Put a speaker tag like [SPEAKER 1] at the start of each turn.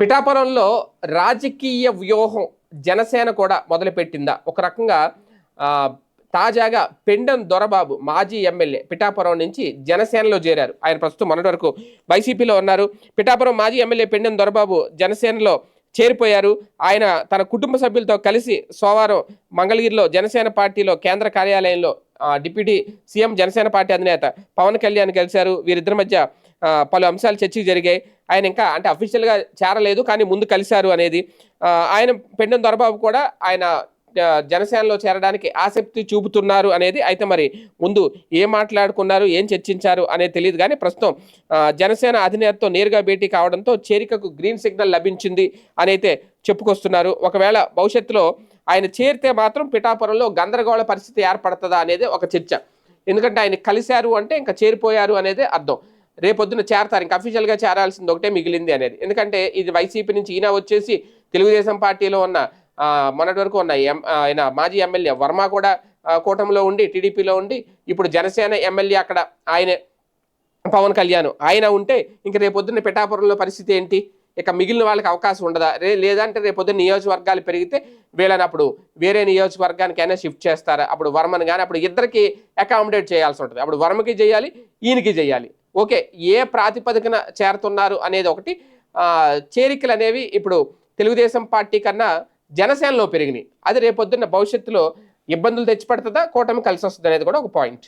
[SPEAKER 1] పిఠాపురంలో రాజకీయ వ్యూహం జనసేన కూడా మొదలుపెట్టిందా? ఒక రకంగా తాజాగా పెండం దొరబాబు మాజీ ఎమ్మెల్యే పిఠాపురం నుంచి జనసేనలో చేరారు. ఆయన ప్రస్తుతం మొన్నటి వరకు వైసీపీలో ఉన్నారు. పిఠాపురం మాజీ ఎమ్మెల్యే పెండెం దొరబాబు జనసేనలో చేరిపోయారు. ఆయన తన కుటుంబ సభ్యులతో కలిసి సోమవారం మంగళగిరిలో జనసేన పార్టీలో కేంద్ర కార్యాలయంలో డిప్యూటీ సీఎం జనసేన పార్టీ అధినేత పవన్ కళ్యాణ్ కలిశారు. వీరిద్దరి మధ్య పలు అంశాలు చర్చకు జరిగాయి. ఆయన ఇంకా అంటే అఫీషియల్గా చేరలేదు కానీ ముందు కలిశారు అనేది ఆయన పెండం దొరబాబు కూడా ఆయన జనసేనలో చేరడానికి ఆసక్తి చూపుతున్నారు అనేది అయితే మరి ముందు ఏం మాట్లాడుకున్నారు ఏం చర్చించారు అనేది తెలియదు. కానీ ప్రస్తుతం జనసేన అధినేతతో నేరుగా భేటీ కావడంతో చేరికకు గ్రీన్ సిగ్నల్ లభించింది అని అయితే చెప్పుకొస్తున్నారు. ఒకవేళ భవిష్యత్తులో ఆయన చేరితే మాత్రం పిఠాపురంలో గందరగోళ పరిస్థితి ఏర్పడుతుందా అనేది ఒక చర్చ. ఎందుకంటే ఆయన కలిశారు అంటే ఇంకా చేరిపోయారు అనేది అర్థం. రేపొద్దున చేరతారు. ఇంకా అఫీషియల్గా చేరాల్సింది ఒకటే మిగిలింది అనేది. ఎందుకంటే ఇది వైసీపీ నుంచి ఈయన వచ్చేసి తెలుగుదేశం పార్టీలో ఉన్న మొన్నటి వరకు ఉన్న ఎం ఆ, ఆయన మాజీ ఎమ్మెల్యే వర్మ కూడా కూటమిలో ఉండి టీడీపీలో ఉండి ఇప్పుడు జనసేన ఎమ్మెల్యే అక్కడ ఆయనే పవన్ కళ్యాణ్. ఆయన ఉంటే ఇంక రేపొద్దున్న పిఠాపురంలో పరిస్థితి ఏంటి? ఇక మిగిలిన వాళ్ళకి అవకాశం ఉండదా? రే లేదంటే రేపొద్దున్న నియోజకవర్గాలు పెరిగితే వీళ్ళని అప్పుడు వేరే నియోజకవర్గానికైనా షిఫ్ట్ చేస్తారా? అప్పుడు వర్మను కానీ అప్పుడు ఇద్దరికి అకామిడేట్ చేయాల్సి ఉంటుంది. అప్పుడు వర్మకి చేయాలి ఈయనకి చేయాలి. ఓకే ఏ ప్రాతిపదికన చేరుతున్నారు అనేది ఒకటి. చేరికలు అనేవి ఇప్పుడు తెలుగుదేశం పార్టీ కన్నా జనసేనలో పెరిగినాయి. అది రేపొద్దున్న భవిష్యత్తులో ఇబ్బందులు తెచ్చిపెడుతుందా? కూటమి కలిసి వస్తుంది అనేది కూడా ఒక పాయింట్